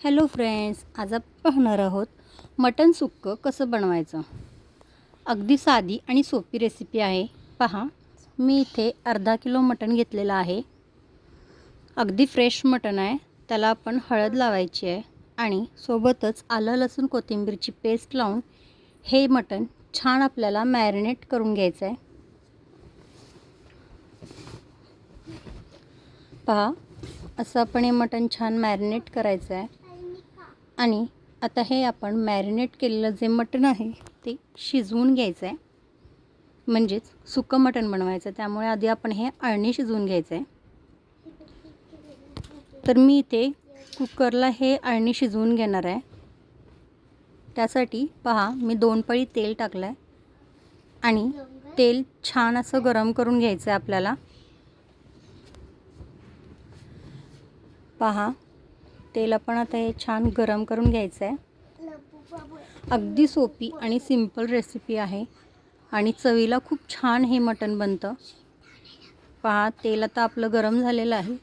Hello friends आज आपण पाहणार आहोत मटण सुक्कं कसं बनवायचं. अगदी साधी आणि सोपी रेसिपी आहे. पहा मी इथे अर्धा किलो मटण घेतलेलं आहे. अगदी फ्रेश मटण आहे. त्याला आपण हळद लावायची आहे आणि सोबतच आलं लसूण कोथिंबीरची पेस्ट लावून हे मटण छान आपल्याला मॅरिनेट करून घ्यायचं आहे. पहा असं आपण हे मटण छान मॅरिनेट करायचं आहे. आणि आता हे आपण मॅरिनेट केलेलं जे मटण आहे ते शिजवून घ्यायचं आहे म्हणजेच सुकं मटण बनवायचं. त्यामुळे आधी आपण हे अळणी शिजवून घ्यायचं आहे तर मी इथे कुकरला हे अळणी शिजवून घेणार आहे. त्यासाठी पहा मी दोन पळी तेल टाकलं आहे आणि तेल छान असं गरम करून घ्यायचं आहे आपल्याला. पहा तेल आपण आता हे छान गरम करून घ्यायचं आहे. अगदी सोपी आणि सिंपल रेसिपी आहे. आणि चवीला खूप छान हे मटण बनतं. पहा तेल आता आपलं गरम झालेलं आहे.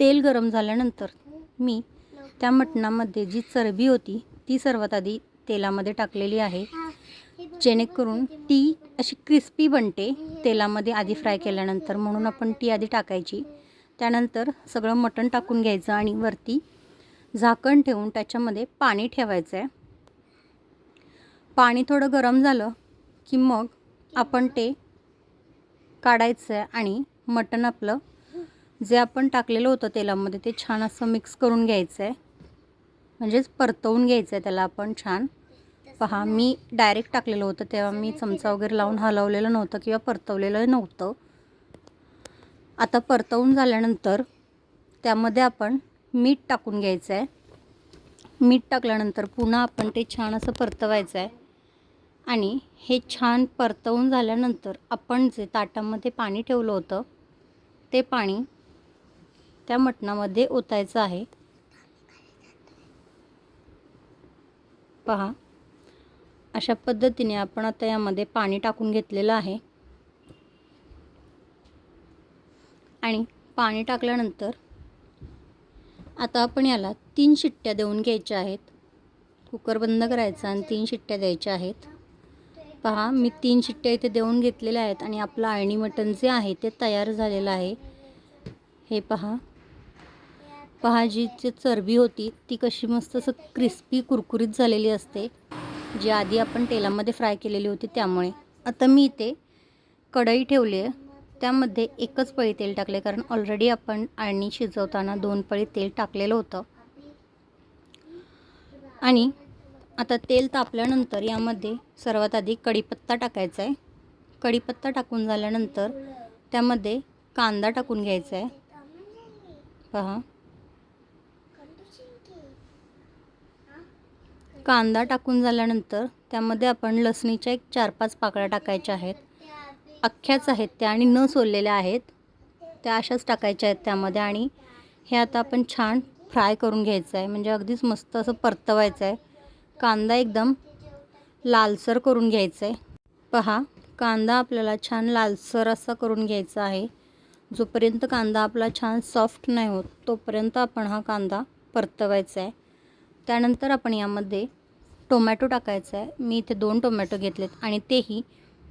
तेल गरम झाल्यानंतर मी त्या मटणामध्ये जी चरबी होती ती सर्वात आधी तेलामध्ये टाकलेली आहे. जेणेकरून ती अशी क्रिस्पी बनते तेलामध्ये आधी फ्राय केल्यानंतर. म्हणून आपण ती आधी टाकायची. त्यानंतर सगळं मटण टाकून घ्यायचं आणि वरती झाकण ठेवून त्याच्यामध्ये पाणी ठेवायचं आहे पाणी थोडं गरम झालं की मग आपण ते काढायचं आहे आणि मटण आपलं जे आपण टाकलेलं होतं तेलामध्ये ते छान असं मिक्स करून घ्यायचं आहे म्हणजेच परतवून घ्यायचं आहे त्याला आपण छान. पहा मी डायरेक्ट टाकलेलं होतं तेव्हा मी चमचा वगैरे लावून हलवलेलं नव्हतं किंवा परतवलेलं नव्हतं. आता परतवून झाल्यानंतर त्यामध्ये आपण मीठ टाकून घ्यायचं आहे मीठ टाकल्यानंतर पुन्हा आपण ते छान असं परतवायचं आहे आणि हे छान परतवून झाल्यानंतर आपण जे ताटामध्ये पाणी ठेवलं होतं ते पाणी त्या मटणामध्ये ओतायचं आहे. पहा अशा पद्धतीने आपण आता यामध्ये पाणी टाकून घेतलेलं आहे. आणि पाणी टाकल्यानंतर आता आपण याला तीन शिट्ट्या देऊन घ्यायच्या आहेत. कुकर बंद करायचा आणि तीन शिट्ट्या द्यायच्या आहेत. पहा मी तीन शिट्ट्या इथे देऊन घेतलेल्या आहेत आणि आपलं आळणी मटण जे आहे ते तयार झालेलं आहे. हे पहा. पहा जी जी चरबी होती ती कशी मस्त असं क्रिस्पी कुरकुरीत झालेली असते. जी आधी आपण तेलामध्ये फ्राय केलेली होती त्यामुळे. आता मी इथे कढई ठेवली आहे. त्यामध्ये एकच पळी तेल टाकले कारण ऑलरेडी आपण आणि शिजवताना दोन पळी तेल टाकलेलं होतं. आणि आता तेल तापल्यानंतर यामध्ये सर्वात आधी कढीपत्ता टाकायचा आहे कढीपत्ता टाकून झाल्यानंतर त्यामध्ये कांदा टाकून घ्यायचा आहे पहा. कांदा टाकून झाल्यानंतर त्यामध्ये आपण लसणीच्या एक चार पाच पाकळ्या टाकायच्या आहेत. अख्ख्याच आहेत त्या आणि न सोललेल्या आहेत. त्या अशाच टाकायच्या आहेत त्यामध्ये आणि हे आता आपण छान फ्राय करून घ्यायचं आहे. म्हणजे अगदीच मस्त असं परतवायचं आहे. कांदा एकदम लालसर करून घ्यायचा आहे. पहा कांदा आपल्याला छान लालसर असा करून घ्यायचा आहे. जोपर्यंत कांदा आपला छान सॉफ्ट नाही होत तोपर्यंत आपण हा कांदा परतवायचा आहे. त्यानंतर आपण यामध्ये टोमॅटो टाकायचा आहे. मी इथे दोन टोमॅटो घेतलेत आणि तेही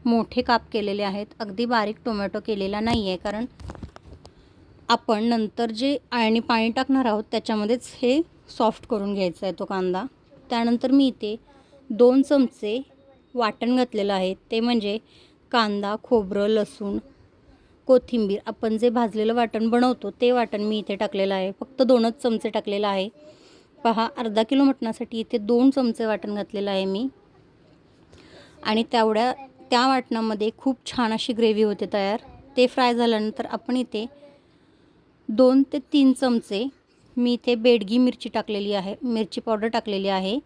मोठे काप केलेले आहेत. अगदी बारीक टोमॅटो केलेला नाही आहे कारण आपण नंतर जे आणि पाणी टाकणार आहोत त्याच्यामध्येच हे सॉफ्ट करून घ्यायचा आहे तो कांदा. त्यानंतर मी इथे दोन चमचे वाटण घातलेलं आहे. ते म्हणजे कांदा खोबरं लसूण कोथिंबीर. आपण जे भाजलेलं वाटण बनवतो ते वाटण मी इथे टाकलेलं आहे. फक्त दोनच चमचे टाकलेलं आहे. पहा अर्धा किलो मटणासाठी इथे दोन चमचे वाटण घातलेलं आहे मी. आणि तेवढ्या त्या वाटणामध्ये खूप छान अशी ग्रेव्ही होते तयार. ते फ्राय झाल्यानंतर आपण इथे दोन ते तीन चमचे मी इथे बेडगी मिरची टाकलेली आहे मिरची पावडर टाकलेली आहे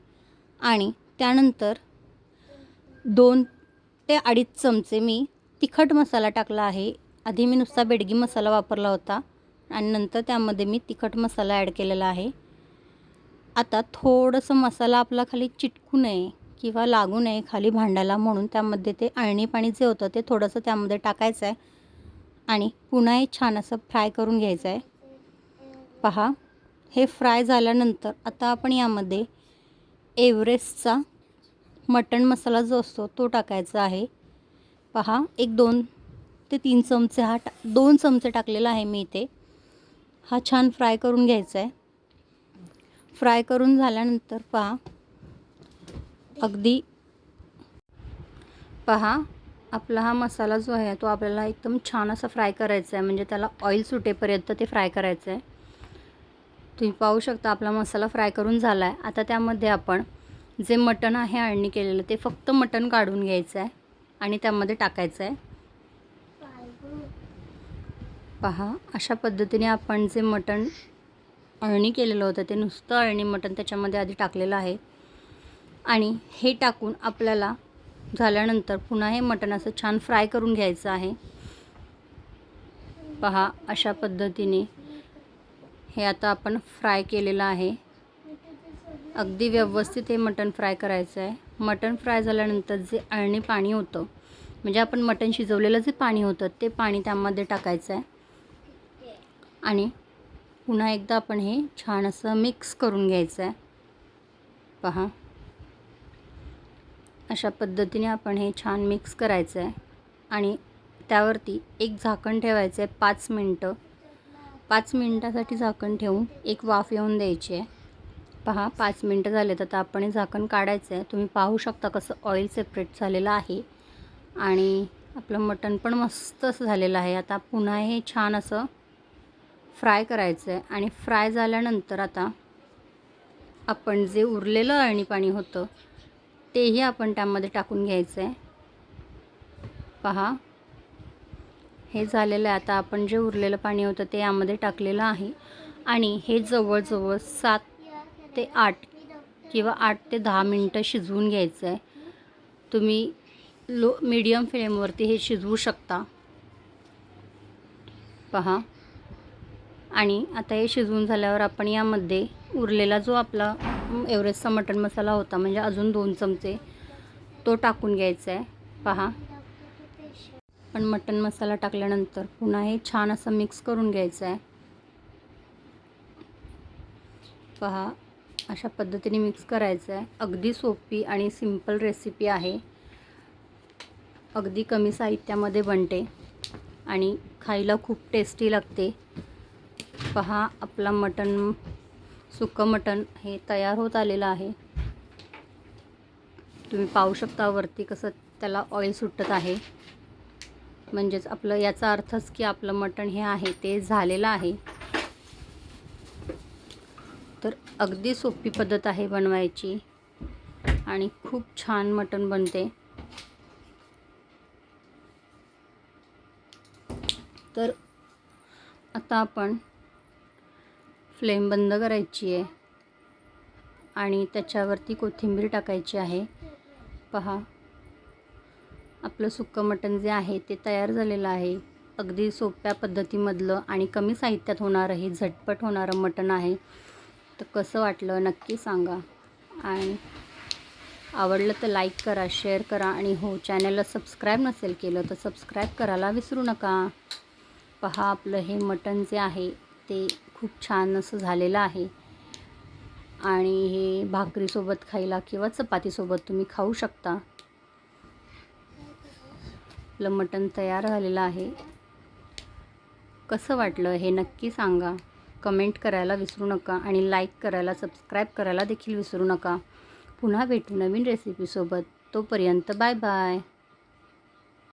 आणि त्यानंतर दोन ते अडीच चमचे मी तिखट मसाला टाकला आहे. आधी मी नुसता बेडगी मसाला वापरला होता आणि नंतर त्यामध्ये मी तिखट मसाला ॲड केलेला आहे. आता थोडंसं मसाला आपला खाली चिटकू नये. किंवा लागू नये खाली भांड्याला म्हणून त्यामध्ये ते अळणी पाणी जे होतं ते थोडंसं त्यामध्ये टाकायचं आहे. आणि पुन्हा हे छान असं फ्राय करून घ्यायचं आहे. पहा हे फ्राय झाल्यानंतर आता आपण यामध्ये एव्हरेस्टचा मटण मसाला जो असतो तो टाकायचा आहे. पहा एक दोन ते तीन चमचे हा टा दोन चमचे टाकलेला आहे मी इथे. हा छान फ्राय करून घ्यायचा आहे. फ्राय करून झाल्यानंतर पहा अगदी. पहा आपला हा मसाला जो आहे तो आपल्याला एकदम छान असा फ्राय करायचा आहे. म्हणजे त्याला ऑइल सुटेपर्यंत ते फ्राय करायचं आहे तुम्ही पाहू शकता आपला मसाला फ्राय करून झाला आहे आता त्यामध्ये आपण जे मटण आहे अळणी केलेलं ते फक्त मटण काढून घ्यायचं आहे आणि त्यामध्ये टाकायचं आहे पहा अशा पद्धतीने आपण जे मटण अळणी केलेलं होतं ते नुसतं अळणी मटण त्याच्यामध्ये आधी टाकलेलं आहे. आणि हे टाकून आपल्याला झाल्यानंतर पुन्हा हे मटण असं छान फ्राय करून घ्यायचं आहे. पहा अशा पद्धतीने हे आता आपण फ्राय केलेलं आहे. अगदी व्यवस्थित हे मटण फ्राय करायचं आहे. मटण फ्राय झाल्यानंतर जे अळणी पाणी होतं म्हणजे आपण मटण शिजवलेलं जे पाणी होतं ते पाणी त्यामध्ये टाकायचं आहे. आणि पुन्हा एकदा आपण हे छान असं मिक्स करून घ्यायचं आहे. पहा. अशा पद्धतीने आपण हे छान मिक्स करायचं आहे आणि त्यावरती एक झाकण ठेवायचं आहे पाच मिनटं. पाच मिनटासाठी झाकण ठेवून एक वाफ येऊन द्यायची आहे. पहा पाच मिनटं झाले तर आता आपण हे झाकण काढायचं आहे तुम्ही पाहू शकता कसं ऑइल सेपरेट झालेलं आहे. आणि आपलं मटण पण मस्त असं झालेलं आहे. आता पुन्हा हे छान असं फ्राय करायचं आहे आणि फ्राय झाल्यानंतर आता आपण जे उरलेलं अळणी पाणी होतं तेही आपण त्यामध्ये टाकून घ्यायचं आहे पहा. हे झालेलं आहे. आता आपण जे उरलेलं पाणी होतं ते यामध्ये टाकलेलं आहे. आणि हे जवळजवळ सात ते आठ किंवा आठ ते दहा मिनटं शिजवून घ्यायचं आहे तुम्ही लो मीडियम फ्लेमवरती हे शिजवू शकता. पहा. आणि आता हे शिजवून झाल्यावर आपण यामध्ये उरलेला जो आपला एव्हरेस्टचा मटण मसाला होता म्हणजे अजून दोन चमचे. तो टाकून घ्यायचा आहे. पहा. पण मटण मसाला टाकल्यानंतर पुन्हा हे छान असं मिक्स करून घ्यायचं आहे. पहा. अशा पद्धतीने मिक्स करायचं आहे. अगदी सोपी आणि सिंपल रेसिपी आहे. अगदी कमी साहित्यामध्ये बनते आणि खायला खूप टेस्टी लागते. पहा आपला मटण सुकं मटण हे तयार होत आलेलं आहे. तुम्ही पाहू शकता वरती कसं त्याला ऑइल सुटत आहे. म्हणजेच आपलं याचा अर्थच की आपलं मटण हे आहे ते झालेलं आहे. तर अगदी सोपी पद्धत आहे बनवायची आणि खूप छान मटण बनते. तर आता आपण फ्लेम बंद करायची आहे. आणि त्याच्यावरती कोथिंबीर टाकायची आहे. पहा. आपलं सुक्कं मटण जे आहे ते तयार झालेलं आहे. अगदी सोप्या पद्धतीमधलं आणि कमी साहित्यात होणारं हे झटपट होणारं मटण आहे. तर कसं वाटलं नक्की सांगा. आणि आवडलं तर लाईक करा शेअर करा आणि हो चॅनलला सबस्क्राईब नसेल केलं तर सबस्क्राईब करायला विसरू नका. पहा आपलं हे मटण जे आहे ते खूप छान असं झालेलं आहे. आणि हे भाकरीसोबत खायला किंवा चपातीसोबत तुम्ही खाऊ शकता. आपलं मटण तयार झालेलं आहे. कसं वाटलं हे नक्की सांगा. कमेंट करायला विसरू नका आणि लाईक करायला सबस्क्राईब करायला देखील विसरू नका. पुन्हा भेटू नवीन रेसिपीसोबत तोपर्यंत बाय बाय.